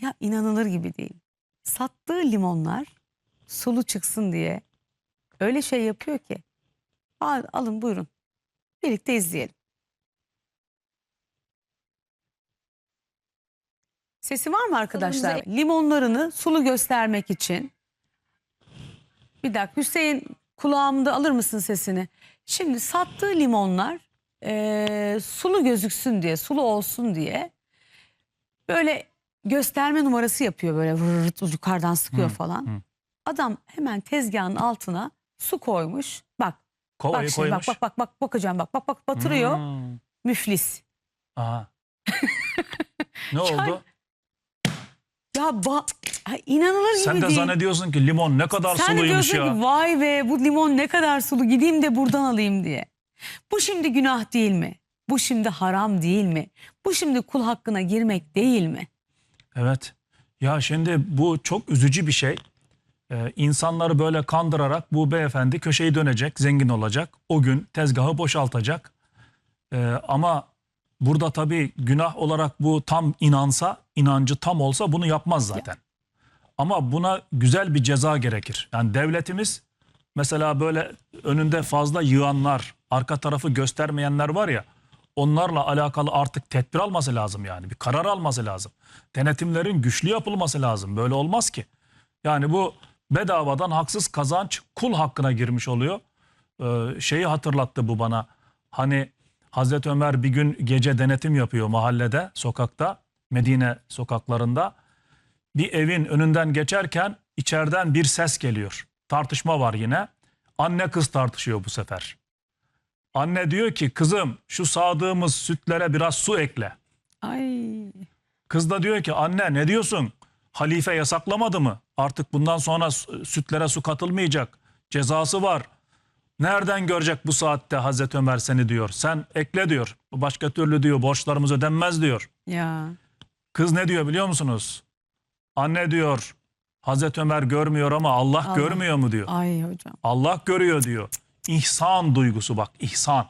Ya inanılır gibi değil. Sattığı limonlar sulu çıksın diye öyle şey yapıyor ki. Al, alın buyurun. Birlikte izleyelim. Sesi var mı arkadaşlar? Limonlarını sulu göstermek için. Bir dakika Hüseyin kulağımda alır mısın sesini? Şimdi sattığı limonlar eee, sulu gözüksün diye, sulu olsun diye böyle gösterme numarası yapıyor böyle vırrt yukarıdan sıkıyor Hı, falan. hı. Adam hemen tezgahın altına su koymuş. Bak Kovayı bak şimdi bak koymuş. bak bak bak bakacağım bak bak bak batırıyor. Hmm. Müflis. Aha. ne oldu? Ya ba Ha, inanılır gibi Sen de değil. zannediyorsun ki limon ne kadar Sen suluymuş ya. ki vay be bu limon ne kadar sulu gideyim de buradan alayım diye. Bu şimdi günah değil mi? Bu şimdi haram değil mi? Bu şimdi kul hakkına girmek değil mi? Evet. Ya şimdi bu çok üzücü bir şey. Ee, insanları böyle kandırarak bu beyefendi köşeyi dönecek, zengin olacak. O gün tezgahı boşaltacak. Ee, ama burada tabii günah olarak bu tam inansa, inancı tam olsa bunu yapmaz zaten. Ama buna güzel bir ceza gerekir. Yani devletimiz mesela böyle önünde fazla yığanlar, arka tarafı göstermeyenler var ya onlarla alakalı artık tedbir alması lazım yani. Bir karar alması lazım. Denetimlerin güçlü yapılması lazım. Böyle olmaz ki. Yani bu bedavadan haksız kazanç kul hakkına girmiş oluyor. Ee, şeyi hatırlattı bu bana. Hani Hazreti Ömer bir gün gece denetim yapıyor mahallede, sokakta, Medine sokaklarında. Bir evin önünden geçerken içeriden bir ses geliyor. Tartışma var yine. Anne kız tartışıyor bu sefer. Anne diyor ki kızım şu sağdığımız sütlere biraz su ekle. Ay Kız da diyor ki anne ne diyorsun? Halife yasaklamadı mı? Artık bundan sonra sütlere su katılmayacak. Cezası var. Nereden görecek bu saatte Hazreti Ömer seni diyor. Sen ekle diyor. Başka türlü diyor borçlarımız ödenmez diyor. ya Kız ne diyor biliyor musunuz? Anne diyor Hazreti Ömer görmüyor ama Allah, Allah. görmüyor mu diyor. ay hocam. Allah görüyor diyor. İhsan duygusu bak ihsan.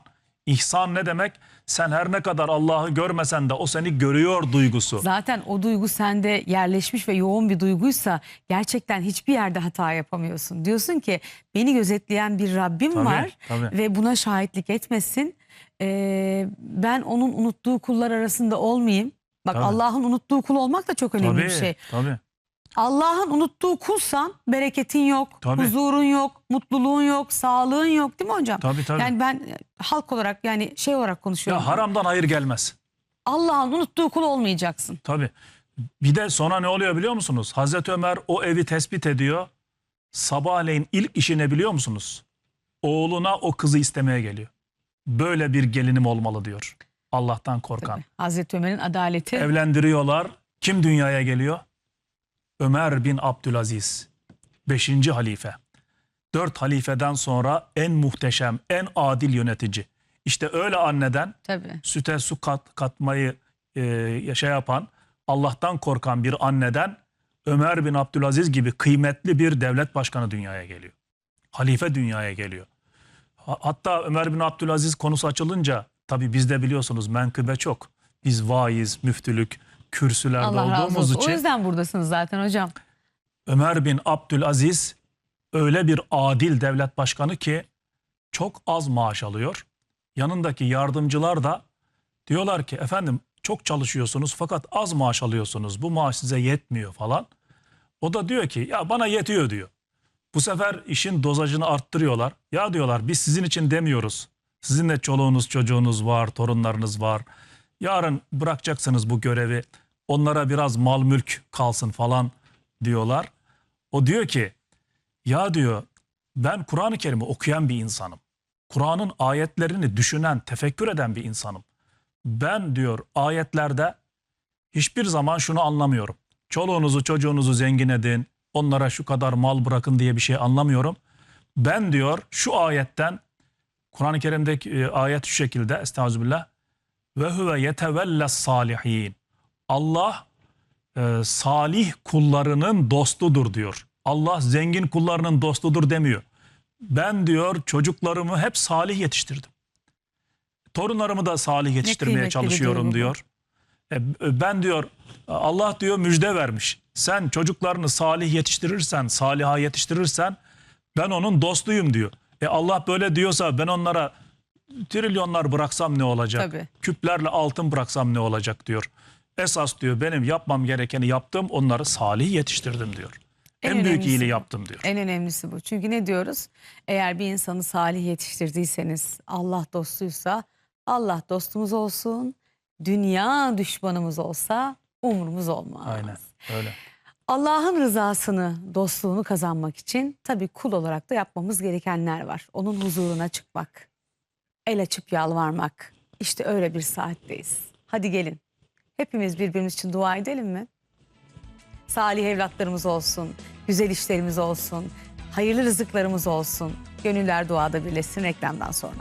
İhsan ne demek? Sen her ne kadar Allah'ı görmesen de o seni görüyor duygusu. Zaten o duygu sende yerleşmiş ve yoğun bir duyguysa gerçekten hiçbir yerde hata yapamıyorsun. Diyorsun ki beni gözetleyen bir Rabbim Tabii, var tabii. ve buna şahitlik etmesin. Ee, ben onun unuttuğu kullar arasında olmayayım. Bak. Allah'ın unuttuğu kul olmak da çok önemli bir Tabii, şey. tabii. Allah'ın unuttuğu kulsan bereketin yok, Tabii. huzurun yok, mutluluğun yok, sağlığın yok değil mi hocam? Tabii, tabii. Yani ben halk olarak yani şey olarak konuşuyorum. Ya haramdan hayır gelmez. Allah'ın unuttuğu kul olmayacaksın. Tabii. Bir de sonra ne oluyor biliyor musunuz? Hazreti Ömer o evi tespit ediyor. Sabahleyin ilk işi ne biliyor musunuz? Oğluna o kızı istemeye geliyor. Böyle bir gelinim olmalı diyor. Allah'tan korkan. Tabii. Hazreti Ömer'in adaleti. Evlendiriyorlar. Kim dünyaya geliyor? Ömer bin Abdülaziz. Beşinci halife. Dört halifeden sonra en muhteşem, en adil yönetici. İşte öyle anneden Tabii. süte su kat, katmayı e, şey yapan, Allah'tan korkan bir anneden Ömer bin Abdülaziz gibi kıymetli bir devlet başkanı dünyaya geliyor. Halife dünyaya geliyor. Ha- Hatta Ömer bin Abdülaziz konusu açılınca tabi bizde biliyorsunuz menkıbe çok. Biz vaiz, müftülük, kürsülerde Allah razı olduğumuz olsun. için O yüzden buradasınız zaten hocam. Ömer bin Abdülaziz öyle bir adil devlet başkanı ki çok az maaş alıyor. Yanındaki yardımcılar da diyorlar ki efendim çok çalışıyorsunuz fakat az maaş alıyorsunuz. Bu maaş size yetmiyor falan. O da diyor ki ya bana yetiyor diyor. Bu sefer işin dozajını arttırıyorlar. Ya diyorlar biz sizin için demiyoruz. Sizin de çoluğunuz çocuğunuz var, torunlarınız var. Yarın bırakacaksınız bu görevi. Onlara biraz mal mülk kalsın falan diyorlar. O diyor ki ya diyor ben Kur'an-ı Kerim'i okuyan bir insanım. Kur'an'ın ayetlerini düşünen, tefekkür eden bir insanım. Ben diyor ayetlerde hiçbir zaman şunu anlamıyorum. Çoluğunuzu çocuğunuzu zengin edin, onlara şu kadar mal bırakın diye bir şey anlamıyorum. Ben diyor şu ayetten Kur'an-ı Kerim'deki e, ayet şu şekilde estağfirullah ve huve yetevelles salihin. Allah e, salih kullarının dostudur diyor. Allah zengin kullarının dostudur demiyor. Ben diyor çocuklarımı hep salih yetiştirdim. Torunlarımı da salih yetiştirmeye çalışıyorum diyor. E, ben diyor Allah diyor müjde vermiş. Sen çocuklarını salih yetiştirirsen, saliha yetiştirirsen ben onun dostuyum diyor. E Allah böyle diyorsa ben onlara trilyonlar bıraksam ne olacak? Tabii. Küplerle altın bıraksam ne olacak diyor. Esas diyor benim yapmam gerekeni yaptım onları salih yetiştirdim diyor. En En, büyük iyiliği yaptım diyor. En önemlisi bu. Çünkü ne diyoruz? Eğer bir insanı salih yetiştirdiyseniz, Allah dostuysa, Allah dostumuz olsun, dünya düşmanımız olsa umurumuz olmaz. Aynen öyle. Allah'ın rızasını, dostluğunu kazanmak için tabii kul olarak da yapmamız gerekenler var. Onun huzuruna çıkmak, el açıp yalvarmak. İşte öyle bir saatteyiz. Hadi gelin. Hepimiz birbirimiz için dua edelim mi? Salih evlatlarımız olsun, güzel işlerimiz olsun, hayırlı rızıklarımız olsun. Gönüller duada birleşsin reklamdan sonra.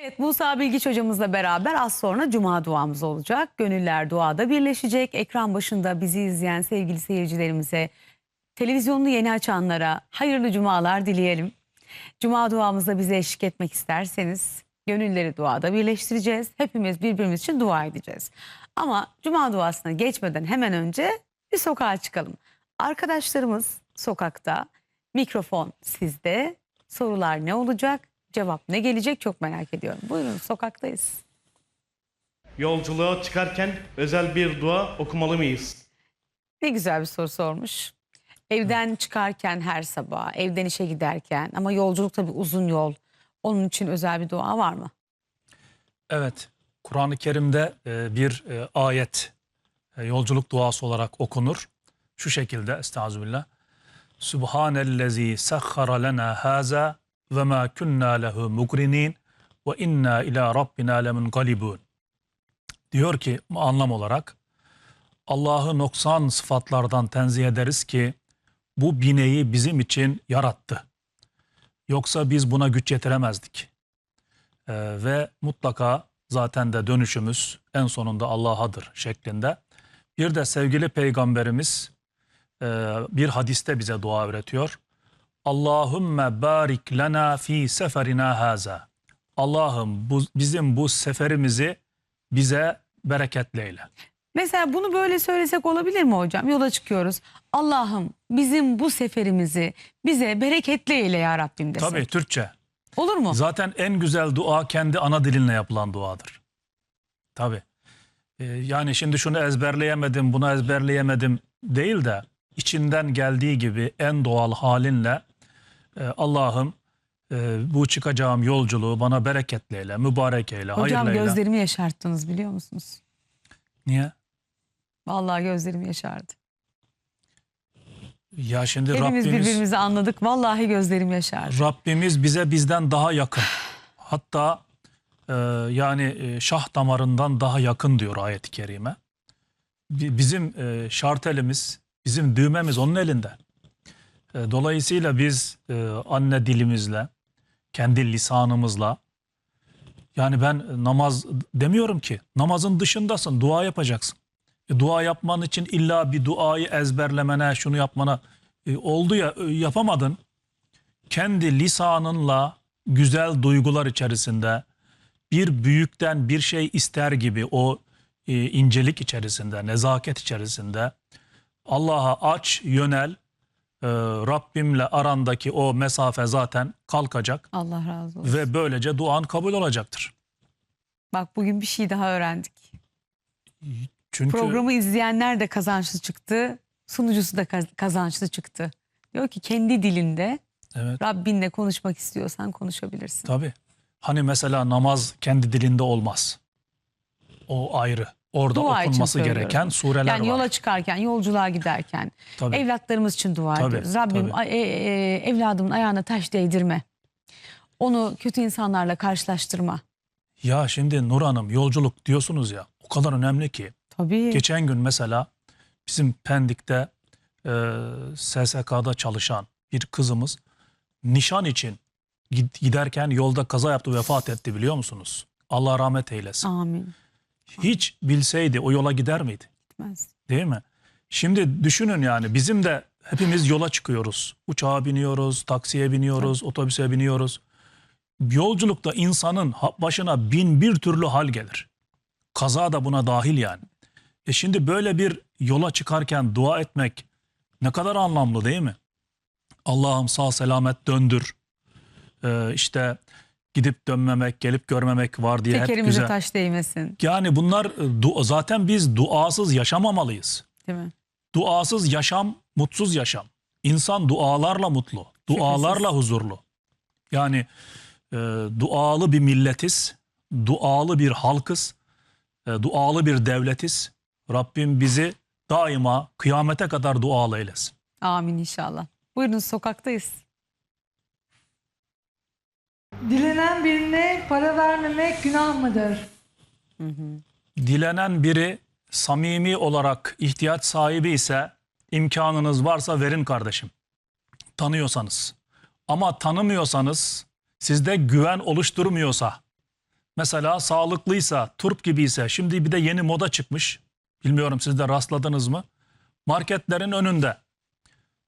Evet Musa Bilgiç hocamızla beraber az sonra cuma duamız olacak. Gönüller duada birleşecek. Ekran başında bizi izleyen sevgili seyircilerimize, televizyonunu yeni açanlara hayırlı cumalar dileyelim. Cuma duamızda bize eşlik etmek isterseniz gönülleri duada birleştireceğiz. Hepimiz birbirimiz için dua edeceğiz. Ama cuma duasına geçmeden hemen önce bir sokağa çıkalım. Arkadaşlarımız sokakta, mikrofon sizde. Sorular ne olacak? Cevap ne gelecek çok merak ediyorum. Buyurun sokaktayız. Yolculuğa çıkarken özel bir dua okumalı mıyız? Ne güzel bir soru sormuş. Evden çıkarken her sabah, evden işe giderken ama yolculuk tabii uzun yol. Onun için özel bir dua var mı? Evet, Kur'an-ı Kerim'de e, bir e, ayet e, yolculuk duası olarak okunur. Şu şekilde Estağfirullah. Subhanellezi sahhara lena haza ve ma kunna lehu mukrinin ve inna ila rabbina lemunqalibun. Diyor ki anlam olarak Allah'ı noksan sıfatlardan tenzih ederiz ki bu bineği bizim için yarattı. Yoksa biz buna güç yetiremezdik. Ee, ve mutlaka zaten de dönüşümüz en sonunda Allah'adır şeklinde. Bir de sevgili peygamberimiz e, bir hadiste bize dua öğretiyor. Allahümme barik lena fi seferina haza. Allah'ım bu, bizim bu seferimizi bize bereketleyle. Mesela bunu böyle söylesek olabilir mi hocam? Yola çıkıyoruz. Allah'ım bizim bu seferimizi bize bereketli eyle ya Rabbim desek. Tabii Türkçe. Olur mu? Zaten en güzel dua kendi ana dilinle yapılan duadır. Tabii. Ee, yani şimdi şunu ezberleyemedim, bunu ezberleyemedim değil de içinden geldiği gibi en doğal halinle e, Allah'ım e, bu çıkacağım yolculuğu bana bereketleyle, mübarek eyle, Hocam hayırlı eyle. gözlerimi yaşarttınız biliyor musunuz? Niye? Vallahi gözlerim yaşardı. Ya şimdi Hepimiz Rabbimiz, birbirimizi anladık. Vallahi gözlerim yaşardı. Rabbimiz bize bizden daha yakın. Hatta e, yani e, şah damarından daha yakın diyor ayet-i kerime. Bi- Bizim e, şartelimiz, bizim düğmemiz onun elinde. E, dolayısıyla biz e, anne dilimizle, kendi lisanımızla yani ben namaz demiyorum ki namazın dışındasın dua yapacaksın. E, dua yapman için illa bir duayı ezberlemene şunu yapmana e, oldu ya e, yapamadın. Kendi lisanınla güzel duygular içerisinde bir büyükten bir şey ister gibi o e, incelik içerisinde, nezaket içerisinde Allah'a aç, yönel. E, Rabbimle arandaki o mesafe zaten kalkacak Allah razı olsun. ve böylece duan kabul olacaktır. Bak bugün bir şey daha öğrendik. Çünkü Programı izleyenler de kazançlı çıktı. Sunucusu da kaz- kazançlı çıktı. Diyor ki kendi dilinde evet Rabbinle konuşmak istiyorsan konuşabilirsin. tabii. Hani mesela namaz kendi dilinde olmaz. O ayrı. Orada Dua okunması gereken sureler Yani var. yola çıkarken, yolculuğa giderken Tabii. evlatlarımız için dua Tabii, ediyoruz. Rabbim tabii. e- e- evladımın ayağına taş değdirme. Onu kötü insanlarla karşılaştırma. Ya şimdi Nur Hanım yolculuk diyorsunuz ya o kadar önemli ki. Tabii. Geçen gün mesela bizim Pendik'te e, SSK'da çalışan bir kızımız nişan için gid- giderken yolda kaza yaptı vefat etti biliyor musunuz? Allah rahmet eylesin. Amin. Hiç bilseydi o yola gider miydi? Gitmez. Değil mi? Şimdi düşünün yani bizim de hepimiz yola çıkıyoruz. Uçağa biniyoruz, taksiye biniyoruz, otobüse biniyoruz. Yolculukta insanın başına bin bir türlü hal gelir. Kaza da buna dahil yani. E şimdi böyle bir yola çıkarken dua etmek ne kadar anlamlı değil mi? Allah'ım sağ selamet döndür. Ee, işte gidip dönmemek, gelip görmemek var diye hep Tekerimize güzel. taş değmesin. Yani bunlar zaten biz duasız yaşamamalıyız. Değil mi? Duasız yaşam, mutsuz yaşam. İnsan dualarla mutlu, dualarla huzurlu. Yani e, dualı bir milletiz, dualı bir halkız, e, dualı bir devletiz. Rabbim bizi daima kıyamete kadar dualı eylesin. Amin inşallah. Buyurun sokaktayız. Dilenen birine para vermemek günah mıdır? Dilenen biri samimi olarak ihtiyaç sahibi ise imkanınız varsa verin kardeşim. Tanıyorsanız. Ama tanımıyorsanız sizde güven oluşturmuyorsa mesela sağlıklıysa, turp gibiyse şimdi bir de yeni moda çıkmış. Bilmiyorum siz de rastladınız mı? Marketlerin önünde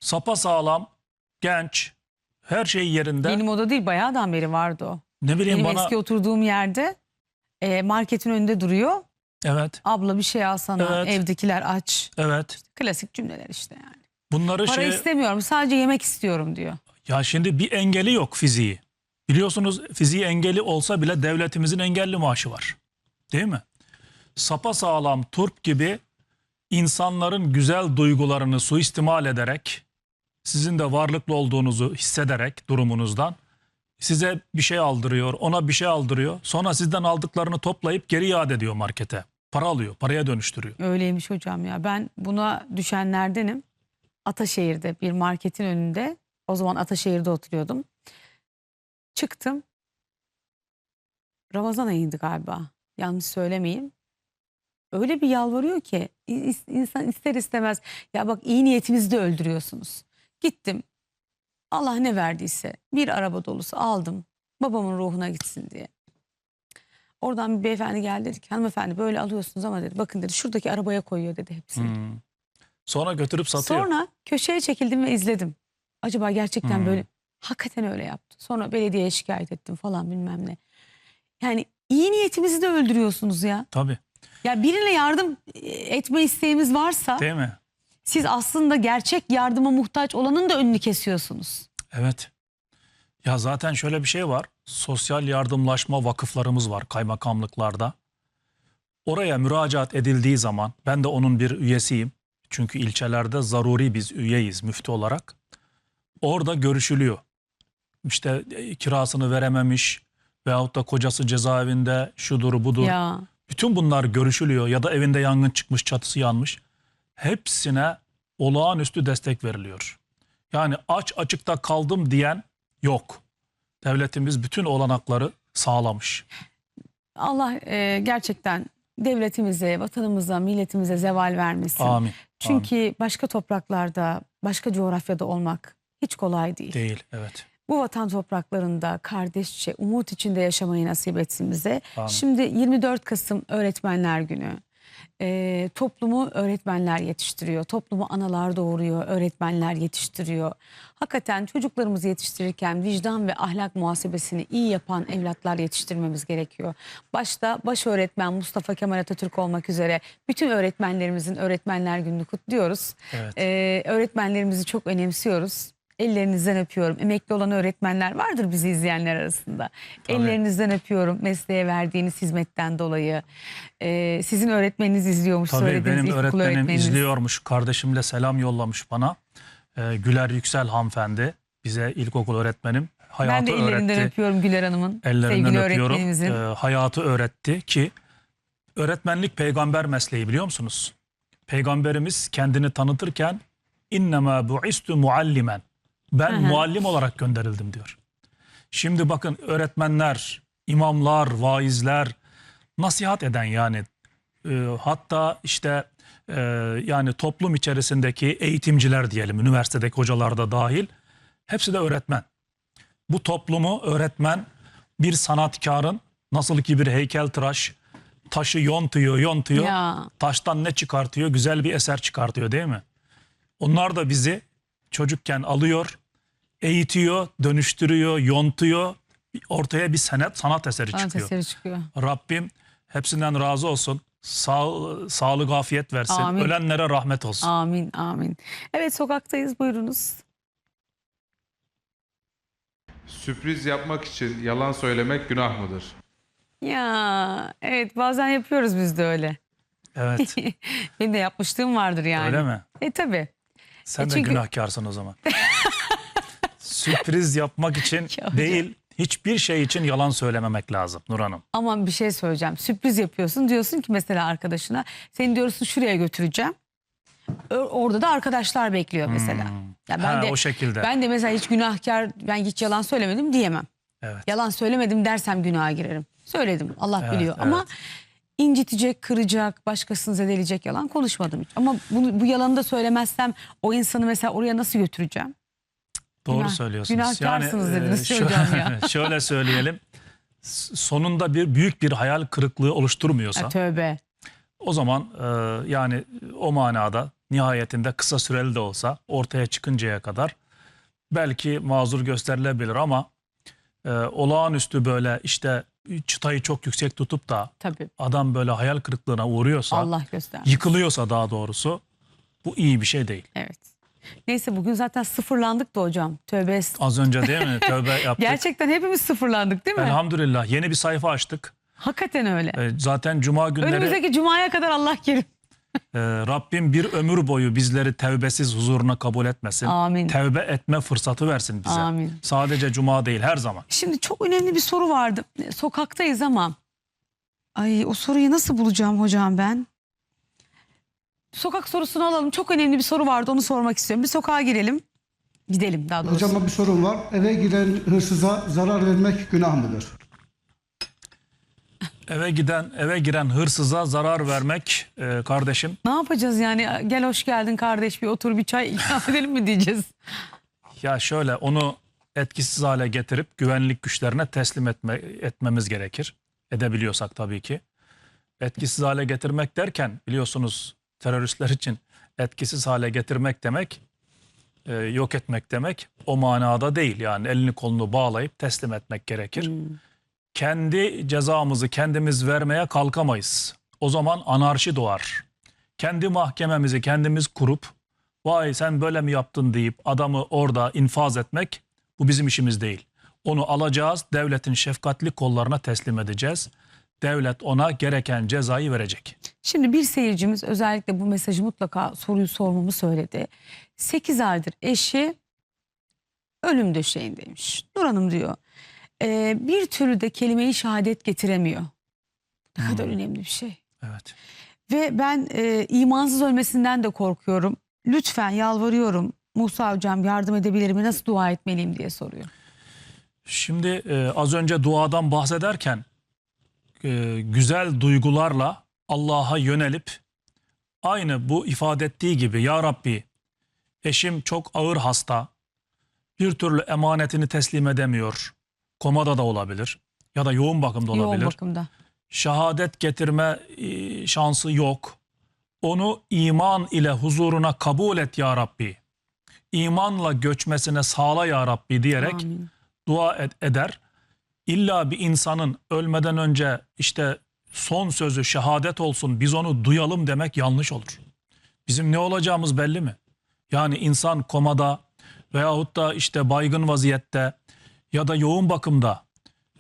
sapa sağlam, genç, her şey yerinde. Yeni moda değil bayağıdan beri vardı o. ne bileyim Benim bana eski oturduğum yerde e, marketin önünde duruyor. evet, Abla bir şey alsana Evet. evdekiler aç. evet. Klasik cümleler işte yani. Bunları Para şey istemiyorum sadece yemek istiyorum diyor. Ya şimdi bir engeli yok fiziği. Biliyorsunuz fiziği engeli olsa bile devletimizin engelli maaşı var. Değil mi? Sapa sağlam turp gibi insanların güzel duygularını suistimal ederek sizin de varlıklı olduğunuzu hissederek durumunuzdan size bir şey aldırıyor, ona bir şey aldırıyor. Sonra sizden aldıklarını toplayıp geri iade ediyor markete. Para alıyor, paraya dönüştürüyor. Öyleymiş hocam ya. Ben buna düşenlerdenim. Ataşehir'de bir marketin önünde. O zaman Ataşehir'de oturuyordum. Çıktım. Ramazan ayıydı galiba. Yanlış söylemeyeyim. Öyle bir yalvarıyor ki insan ister istemez ya bak iyi niyetinizi de öldürüyorsunuz. Gittim. Allah ne verdiyse bir araba dolusu aldım. Babamın ruhuna gitsin diye. Oradan bir beyefendi geldi dedi ki hanımefendi böyle alıyorsunuz ama dedi bakın dedi şuradaki arabaya koyuyor dedi hepsini. Hmm. Sonra götürüp satıyor. Sonra köşeye çekildim ve izledim. Acaba gerçekten Hmm. böyle hakikaten öyle yaptı. Sonra belediyeye şikayet ettim falan bilmem ne. Yani iyi niyetimizi de öldürüyorsunuz ya. Tabii. Ya birine yardım etme isteğimiz varsa Değil mi? siz aslında gerçek yardıma muhtaç olanın da önünü kesiyorsunuz. Evet. Ya zaten şöyle bir şey var. Sosyal yardımlaşma vakıflarımız var kaymakamlıklarda. Oraya müracaat edildiği zaman ben de onun bir üyesiyim. Çünkü ilçelerde zaruri biz üyeyiz müftü olarak. Orada görüşülüyor. İşte e, kirasını verememiş veyahut da kocası cezaevinde şudur budur. Ya Bütün bunlar görüşülüyor ya da evinde yangın çıkmış, çatısı yanmış. Hepsine olağanüstü destek veriliyor. Yani aç açıkta kaldım diyen yok. Devletimiz bütün olanakları sağlamış. Allah e, gerçekten devletimize, vatanımıza, milletimize zeval vermesin. Amin. Çünkü başka topraklarda, başka coğrafyada olmak hiç kolay değil. Değil, evet. Bu vatan topraklarında kardeşçe, umut içinde yaşamayı nasip etsin bize. Amin. Şimdi 24 Kasım Öğretmenler Günü. Ee, toplumu öğretmenler yetiştiriyor. Toplumu analar doğuruyor, öğretmenler yetiştiriyor. Hakikaten çocuklarımızı yetiştirirken vicdan ve ahlak muhasebesini iyi yapan evlatlar yetiştirmemiz gerekiyor. Başta baş öğretmen Mustafa Kemal Atatürk olmak üzere bütün öğretmenlerimizin Öğretmenler Günü'nü kutluyoruz. Evet. Ee, öğretmenlerimizi çok önemsiyoruz. Ellerinizden öpüyorum. Emekli olan öğretmenler vardır bizi izleyenler arasında. Tabii. Ellerinizden öpüyorum mesleğe verdiğiniz hizmetten dolayı. Ee, sizin öğretmeniniz izliyormuş Tabii söylediğiniz benim ilkokul öğretmenim öğretmeniniz. izliyormuş. Kardeşimle selam yollamış bana. Ee, Güler Yüksel hanımefendi. Bize ilkokul öğretmenim. Hayatı Ben de ellerinden öğretti. öpüyorum Güler Hanım'ın. Ellerinden sevgili öpüyorum. Ee, hayatı öğretti ki öğretmenlik peygamber mesleği biliyor musunuz? Peygamberimiz kendini tanıtırken innema bu'istu muallimen. Ben Hı hı. muallim olarak gönderildim diyor. Şimdi bakın öğretmenler, imamlar, vaizler nasihat eden yani e, hatta işte e, yani toplum içerisindeki eğitimciler diyelim üniversitedeki hocalar da dahil hepsi de öğretmen bu toplumu öğretmen bir sanatkarın nasıl ki bir heykeltıraş taşı yontuyor yontuyor Ya. taştan ne çıkartıyor güzel bir eser çıkartıyor değil mi? Onlar da bizi çocukken alıyor eğitiyor dönüştürüyor yontuyor ortaya bir sanat sanat eseri Sanat çıkıyor. eseri çıkıyor. Rabbim hepsinden razı olsun. Sağ, sağlık afiyet versin. Amin. Ölenlere rahmet olsun. Amin amin. Evet sokaktayız buyurunuz. Sürpriz yapmak için yalan söylemek günah mıdır? Ya evet bazen yapıyoruz biz de öyle. Evet. Benim de yapmışlığım vardır yani. Öyle mi? E tabi. Sen E de çünkü- günahkarsın o zaman. Sürpriz yapmak için Ya değil, hiçbir şey için yalan söylememek lazım Nur Hanım. Ama bir şey söyleyeceğim. Sürpriz yapıyorsun. Diyorsun ki mesela arkadaşına seni diyorsun şuraya götüreceğim. Orada da arkadaşlar bekliyor mesela. Ya ben Hmm. Ha, de o şekilde. ben de mesela hiç günahkar ben hiç yalan söylemedim diyemem. Evet. Yalan söylemedim dersem günaha girerim. Söyledim. Allah Evet, biliyor. Ama evet. İncitecek, kıracak, başkasını zedeleyecek yalan konuşmadım hiç. Ama bunu, bu yalanı da söylemezsem o insanı mesela oraya nasıl götüreceğim? Doğru Günah- söylüyorsunuz. günahkarsınız dediniz e, hocam ya. şöyle söyleyelim. Sonunda bir büyük bir hayal kırıklığı oluşturmuyorsa Ha, tövbe. o zaman e, yani o manada nihayetinde kısa süreli de olsa ortaya çıkıncaya kadar belki mazur gösterilebilir ama e, olağanüstü böyle işte çıtayı çok yüksek tutup da Tabii. adam böyle hayal kırıklığına uğruyorsa, Allah yıkılıyorsa daha doğrusu bu iyi bir şey değil. Evet. Neyse bugün zaten sıfırlandık da hocam. Tövbe est- Az önce değil mi? Tövbe yaptık. Gerçekten hepimiz sıfırlandık değil mi? Elhamdülillah yeni bir sayfa açtık. Hakikaten öyle. E, Zaten cuma günleri Önümüzdeki cumaya kadar Allah kerim. E, Rabbim bir ömür boyu bizleri tevbesiz huzuruna kabul etmesin. Amin. Tevbe etme fırsatı versin bize. Amin. Sadece cuma değil her zaman. Şimdi çok önemli bir soru vardı. Sokaktayız ama. Ay o soruyu nasıl bulacağım hocam ben? Sokak sorusunu alalım. Çok önemli bir soru vardı onu sormak istiyorum. Bir sokağa girelim. Gidelim daha doğrusu. Hocama bir sorum var. Eve giren hırsıza zarar vermek günah mıdır? Eve giden eve giren hırsıza zarar vermek e, kardeşim Ne yapacağız yani? Gel hoş geldin kardeş bir otur bir çay ikram edelim mi diyeceğiz? ya şöyle onu etkisiz hale getirip güvenlik güçlerine teslim etme, etmemiz gerekir. Edebiliyorsak tabii ki. Etkisiz hale getirmek derken biliyorsunuz teröristler için etkisiz hale getirmek demek e, yok etmek demek o manada değil. Yani elini kolunu bağlayıp teslim etmek gerekir. Kendi cezamızı kendimiz vermeye kalkamayız. O zaman anarşi doğar. Kendi mahkememizi kendimiz kurup vay sen böyle mi yaptın deyip adamı orada infaz etmek bu bizim işimiz değil. Onu alacağız devletin şefkatli kollarına teslim edeceğiz. Devlet ona gereken cezayı verecek. Şimdi bir seyircimiz özellikle bu mesajı mutlaka soruyu sormamı söyledi. 8 aydır eşi ölüm döşeğindeymiş. Nur Hanım diyor "e, bir türlü de kelime-i şehadet getiremiyor. Ne kadar önemli bir şey. Evet. Ve ben e, imansız ölmesinden de korkuyorum. Lütfen yalvarıyorum Musa hocam yardım edebilir mi? Nasıl dua etmeliyim diye soruyor. Şimdi e, az önce duadan bahsederken e, güzel duygularla Allah'a yönelip aynı bu ifade ettiği gibi ya Rabbi eşim çok ağır hasta bir türlü emanetini teslim edemiyor. Komada da olabilir ya da yoğun bakımda Yoğun olabilir. bakımda. Şehadet getirme e, şansı yok. Onu iman ile huzuruna kabul et ya Rabbi. İmanla göçmesine sağla ya Rabbi diyerek Amin. dua ed- eder. İlla bir insanın ölmeden önce işte son sözü şehadet olsun biz onu duyalım demek yanlış olur. Bizim ne olacağımız belli mi? Yani insan komada veyahut da işte baygın vaziyette ya da yoğun bakımda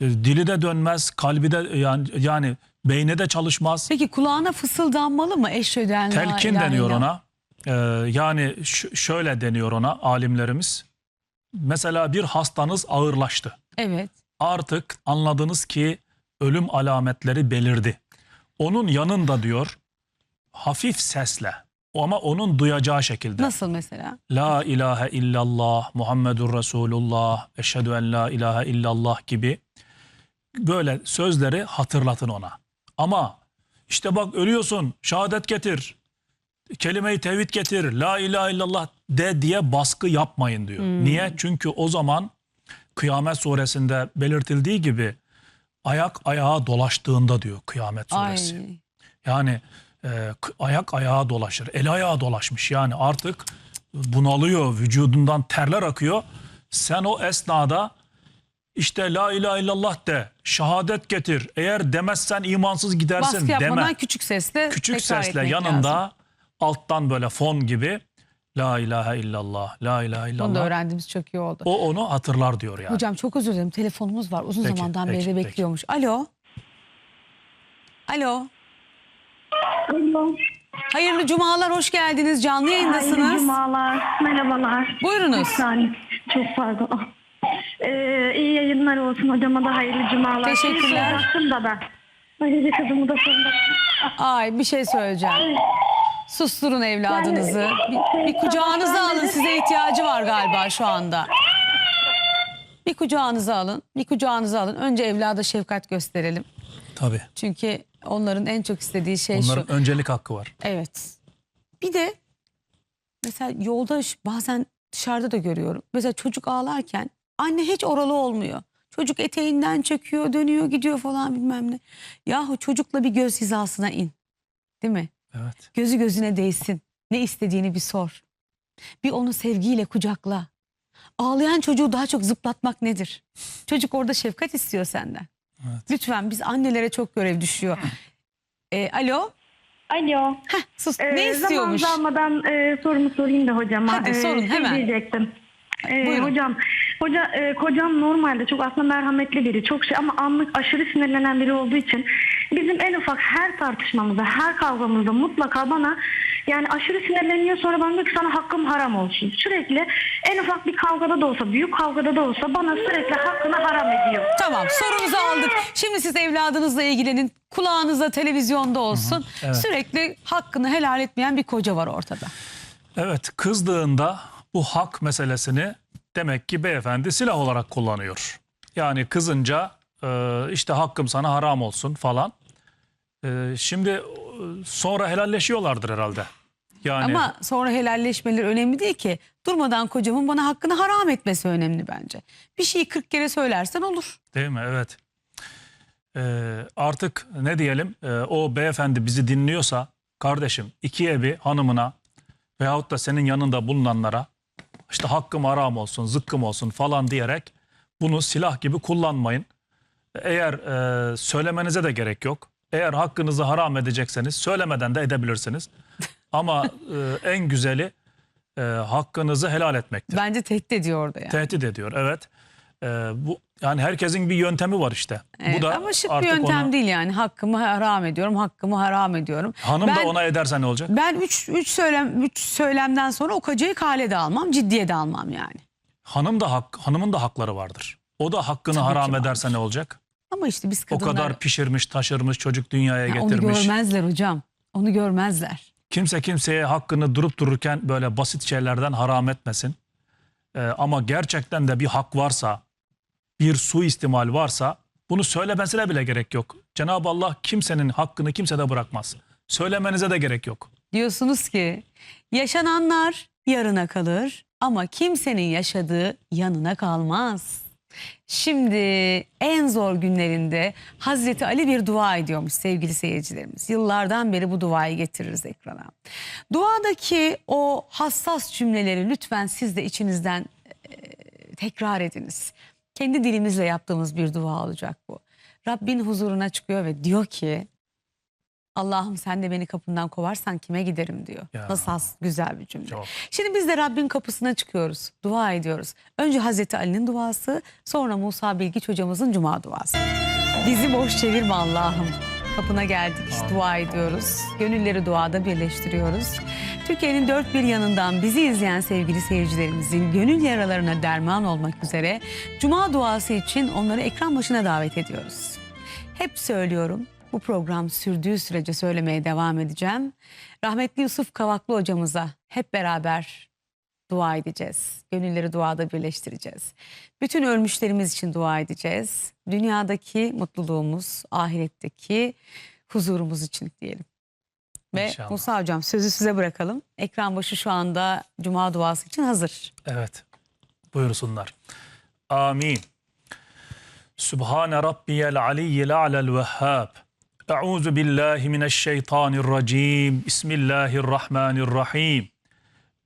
e, dili de dönmez, kalbi de yani, yani beyni de çalışmaz. Peki kulağına fısıldanmalı mı eşheden? Telkin deniyor ona. Ee, yani şöyle deniyor ona alimlerimiz. Mesela bir hastanız ağırlaştı. Evet. Artık anladınız ki ölüm alametleri belirdi. Onun yanında diyor hafif sesle ama onun duyacağı şekilde. Nasıl mesela? La ilahe illallah Muhammedur Resulullah eşhedü en la ilahe illallah gibi böyle sözleri hatırlatın ona. Ama işte bak ölüyorsun şehadet getir kelime-i tevhid getir la ilahe illallah de diye baskı yapmayın diyor. Niye? Çünkü o zaman kıyamet suresinde belirtildiği gibi ayak ayağa dolaştığında diyor kıyamet suresi. Ay. Yani e, ayak ayağa dolaşır. El ayağa dolaşmış yani artık bunalıyor vücudundan terler akıyor. Sen o esnada işte la ilahe illallah de, şehadet getir. Eğer demezsen imansız gidersin Baskı yapmadan deme. küçük sesle Küçük tekrar sesle etmek yanında lazım. alttan böyle fon gibi la ilahe illallah, la ilahe Bunu da illallah. öğrendiğimiz çok iyi oldu. O onu hatırlar diyor yani. Hocam çok özür dilerim. Telefonumuz var. Uzun Peki, zamandan peki, beri de peki. bekliyormuş. Alo. Alo. Alo. Hayırlı cumalar. Hoş geldiniz. Canlı Hayırlı yayındasınız. cumalar. Merhabalar. Buyurunuz. Çok pardon. Ee, iyi yayınlar olsun hocama da hayırlı cumalar. Teşekkürler. Şey soracaktım da ben. Ayrıca kızımı da soracaktım. Ay bir şey söyleyeceğim. Susturun evladınızı. Yani, Bir, bir kucağınıza alın. Size ihtiyacı var galiba şu anda. Bir kucağınıza alın. Bir kucağınıza alın. Önce evlada şefkat gösterelim. Tabii. Çünkü onların en çok istediği şey şu. Onların öncelik hakkı var. Evet. Bir de mesela yolda bazen dışarıda da görüyorum. Mesela çocuk ağlarken anne hiç oralı olmuyor. Çocuk eteğinden çöküyor, dönüyor, gidiyor falan bilmem ne. Yahu çocukla bir göz hizasına in. Değil mi? Evet. Gözü gözüne değsin. Ne istediğini bir sor. Bir onu sevgiyle kucakla. Ağlayan çocuğu daha çok zıplatmak nedir? Çocuk orada şefkat istiyor senden. Evet. Lütfen biz annelere çok görev düşüyor. E, alo? Alo. Heh, sus. Ee, ne istiyormuş? Zaman almadan e, sorumu sorayım da hocama. Hadi sorun, şey hemen. diyecektim. Ee, Buyurun. hocam, hoca e, kocam normalde çok aslında merhametli biri, çok şey ama anlık aşırı sinirlenen biri olduğu için bizim en ufak her tartışmamızda, her kavgamızda mutlaka bana yani aşırı sinirleniyor sonra bana diyor ki sana hakkım haram olsun. Sürekli en ufak bir kavgada da olsa, büyük kavgada da olsa bana sürekli hakkını haram ediyor. Tamam sorunuzu aldık. Şimdi siz evladınızla ilgilenin. Kulağınızda televizyonda olsun. evet. Sürekli hakkını helal etmeyen bir koca var ortada. Evet kızdığında bu hak meselesini demek ki beyefendi silah olarak kullanıyor. Yani kızınca e, işte hakkım sana haram olsun falan. E, Şimdi e, sonra helalleşiyorlardır herhalde. Yani Ama sonra helalleşmeleri önemli değil ki. Durmadan kocamın bana hakkını haram etmesi önemli bence. Bir şeyi 40 kere söylersen olur. değil mi? Evet. E, artık ne diyelim e, o beyefendi bizi dinliyorsa kardeşim ikiye bir hanımına veyahut da senin yanında bulunanlara işte hakkım haram olsun, zıkkım olsun falan diyerek bunu silah gibi kullanmayın. Eğer e, söylemenize de gerek yok. Eğer hakkınızı haram edecekseniz söylemeden de edebilirsiniz. Ama e, en güzeli e, hakkınızı helal etmektir. Bence tehdit ediyor orada yani. Tehdit ediyor evet. E, bu yani herkesin bir yöntemi var işte. Evet, bu da ama şık bir yöntem onu- değil yani. Hakkımı haram ediyorum, hakkımı haram ediyorum. Hanım Ben- da ona ederse ne olacak? Ben üç, üç, söylem, üç söylemden sonra o kocayı kale de almam, ciddiye de almam yani. Hanım da hak, hanımın da hakları vardır. O da hakkını Tabii haram ederse ne olacak? Ama işte biz O kadınlar... kadar pişirmiş, taşırmış, çocuk dünyaya Ya onu getirmiş. görmezler hocam. Onu görmezler. Kimse kimseye hakkını durup dururken böyle basit şeylerden haram etmesin. Ee, ama gerçekten de bir hak varsa, bir suistimal varsa bunu söylemesine bile gerek yok. Cenab-ı Allah kimsenin hakkını kimsede bırakmaz. Söylemenize de gerek yok. Diyorsunuz ki yaşananlar yarına kalır ama kimsenin yaşadığı yanına kalmaz. Şimdi en zor günlerinde Hazreti Ali bir dua ediyormuş sevgili seyircilerimiz. Yıllardan beri bu duayı getiririz ekrana. Duadaki o hassas cümleleri lütfen siz de içinizden e, tekrar ediniz. Kendi dilimizle yaptığımız bir dua olacak bu. Rabbin huzuruna çıkıyor ve diyor ki Allah'ım sen de beni kapından kovarsan kime giderim diyor. Ya. Nasıl has, güzel bir cümle. Çok. Şimdi biz de Rabbin kapısına çıkıyoruz. Dua ediyoruz. Önce Hazreti Ali'nin duası sonra Musa Bilgiç hocamızın cuma duası. Bizi boş çevirme Allah'ım. Kapına geldik, dua ediyoruz. Gönülleri duada birleştiriyoruz. Türkiye'nin dört bir yanından bizi izleyen sevgili seyircilerimizin gönül yaralarına derman olmak üzere Cuma duası için onları ekran başına davet ediyoruz. Hep söylüyorum. Bu program sürdüğü sürece söylemeye devam edeceğim. Rahmetli Yusuf Kavaklı hocamıza hep beraber dua edeceğiz. Gönülleri duada birleştireceğiz. Bütün ölmüşlerimiz için dua edeceğiz. Dünyadaki mutluluğumuz, ahiretteki huzurumuz için diyelim. Ve İnşallah. Musa hocam sözü size bırakalım. Ekran başı şu anda cuma duası için hazır. Evet. Buyursunlar. Amin. Sübhane Rabbiyel Aliyyil A'lel Vehhab. Euzu billahi mineşşeytanirracim. Bismillahirrahmanirrahim.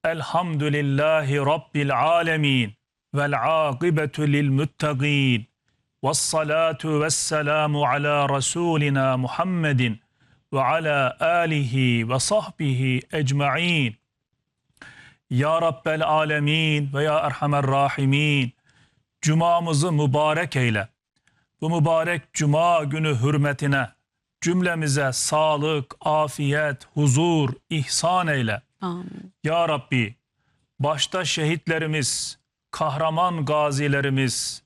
Elhamdülillahi Rabbil alemin. Vel akibetu lil muttaqin. Vessalatu vesselamu ala Resulina Muhammedin ve ala alihi ve sahbihi ecma'in. Ya Rabbel Alemin ve Ya Erhamer Rahimin. Cumamızı mübarek eyle. Bu mübarek cuma günü hürmetine cümlemize sağlık, afiyet, huzur, ihsan eyle. Amin. Ya Rabbi, başta şehitlerimiz, kahraman gazilerimiz,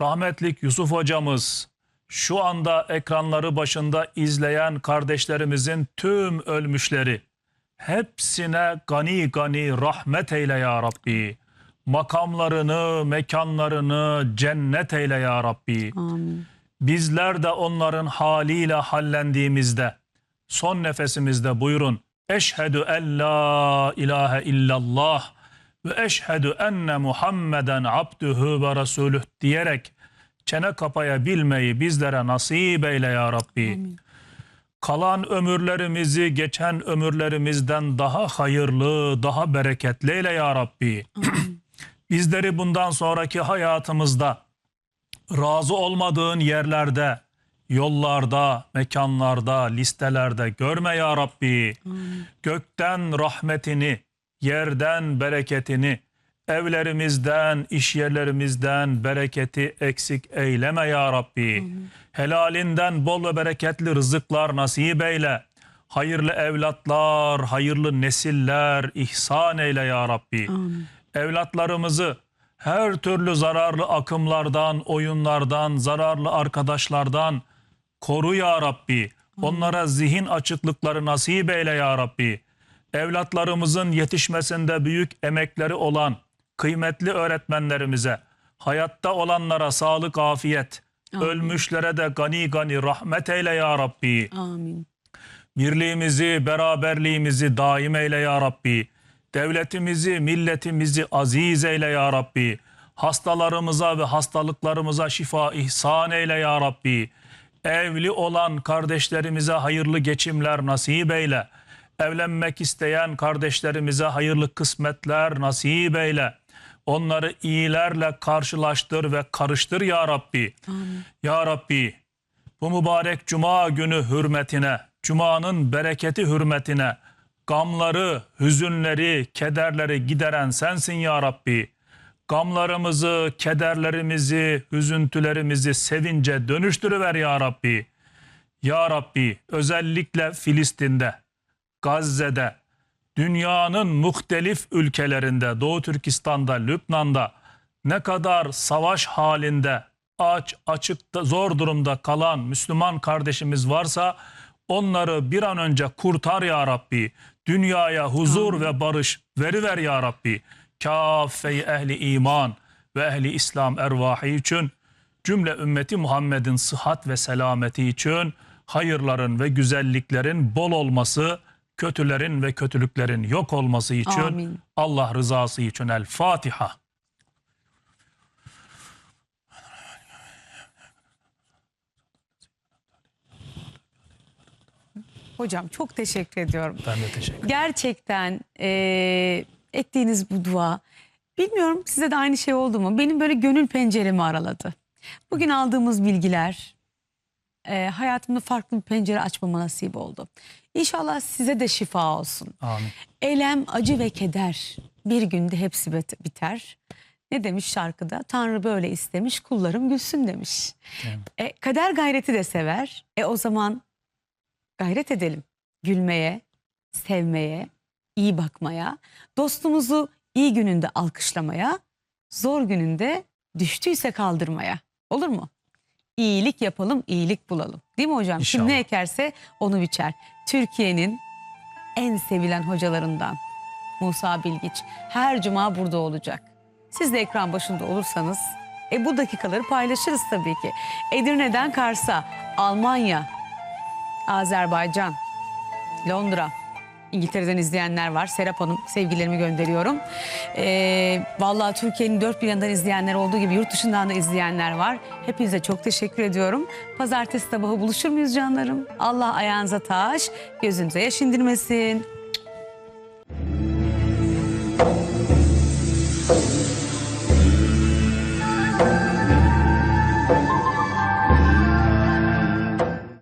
rahmetlik Yusuf hocamız, şu anda ekranları başında izleyen kardeşlerimizin tüm ölmüşleri, hepsine gani gani rahmet eyle ya Rabbi. Makamlarını, mekanlarını cennet eyle ya Rabbi. Amin. Bizler de onların haliyle hallendiğimizde son nefesimizde buyurun. Eşhedü en la ilahe illallah ve eşhedü enne Muhammeden abdühü ve resulüh diyerek çene kapayabilmeyi bizlere nasip eyle ya Rabbi. Kalan ömürlerimizi geçen ömürlerimizden daha hayırlı, daha bereketli eyle ya Rabbi. Bizleri bundan sonraki hayatımızda razı olmadığın yerlerde, yollarda, mekanlarda, listelerde görme ya Rabbi. Gökten rahmetini, yerden bereketini, evlerimizden, iş yerlerimizden bereketi eksik eyleme ya Rabbi. Helalinden bol ve bereketli rızıklar nasip eyle. Hayırlı evlatlar, hayırlı nesiller ihsan eyle ya Rabbi. Evlatlarımızı her türlü zararlı akımlardan, oyunlardan, zararlı arkadaşlardan koru ya Rabbi. Onlara zihin açıklıkları nasip eyle ya Rabbi. Evlatlarımızın yetişmesinde büyük emekleri olan kıymetli öğretmenlerimize, hayatta olanlara sağlık, afiyet, ölmüşlere de gani gani rahmet eyle ya Rabbi. Amin. Birliğimizi, beraberliğimizi daim eyle ya Rabbi. Devletimizi, milletimizi aziz eyle ya Rabbi. Hastalarımıza ve hastalıklarımıza şifa ihsan eyle ya Rabbi. Evli olan kardeşlerimize hayırlı geçimler nasip eyle. Evlenmek isteyen kardeşlerimize hayırlı kısmetler nasip eyle. Onları iyilerle karşılaştır ve karıştır ya Rabbi. Ya Rabbi bu mübarek cuma günü hürmetine, cumanın bereketi hürmetine, gamları, hüzünleri, kederleri gideren sensin ya Rabbi. Gamlarımızı, kederlerimizi, üzüntülerimizi sevince dönüştürüver ya Rabbi. Ya Rabbi özellikle Filistin'de, Gazze'de, dünyanın muhtelif ülkelerinde, Doğu Türkistan'da, Lübnan'da ne kadar savaş halinde, aç, açıkta, zor durumda kalan Müslüman kardeşimiz varsa onları bir an önce kurtar ya Rabbi. Dünyaya huzur ve barış veriver ya Rabbi. Kâfe-i ehli iman ve ehli İslam ervahı için cümle ümmeti Muhammed'in sıhhat ve selameti için hayırların ve güzelliklerin bol olması, kötülerin ve kötülüklerin yok olması için Amin. Allah rızası için el Fatiha. Hocam çok teşekkür ediyorum. Ben de teşekkür ederim. Gerçekten eee, ettiğiniz bu dua. Bilmiyorum size de aynı şey oldu mu? Benim böyle gönül penceremi araladı. Bugün aldığımız bilgiler eee, hayatımda farklı bir pencere açmama nasip oldu. İnşallah size de şifa olsun. Amin. Elem, acı ve keder bir günde hepsi bit- biter. Ne demiş şarkıda? Tanrı böyle istemiş, kullarım gülsün demiş. Evet. E, kader gayreti de sever. E o zaman gayret edelim. Gülmeye, sevmeye, iyi bakmaya, dostumuzu iyi gününde alkışlamaya, zor gününde düştüyse kaldırmaya. Olur mu? İyilik yapalım, iyilik bulalım. Değil mi hocam? Kim ne İnşallah. ekerse onu biçer. Türkiye'nin en sevilen hocalarından Musa Bilgiç her cuma burada olacak. Siz de ekran başında olursanız e, bu dakikaları paylaşırız tabii ki. Edirne'den Kars'a, Almanya, Azerbaycan, Londra, İngiltere'den izleyenler var. Serap Hanım sevgilerimi gönderiyorum. Ee, vallahi Türkiye'nin dört bir yanından izleyenler olduğu gibi yurt dışından da izleyenler var. Hepinize çok teşekkür ediyorum. Pazartesi sabahı buluşur muyuz canlarım? Allah ayağınıza taş, gözünüze yaş indirmesin.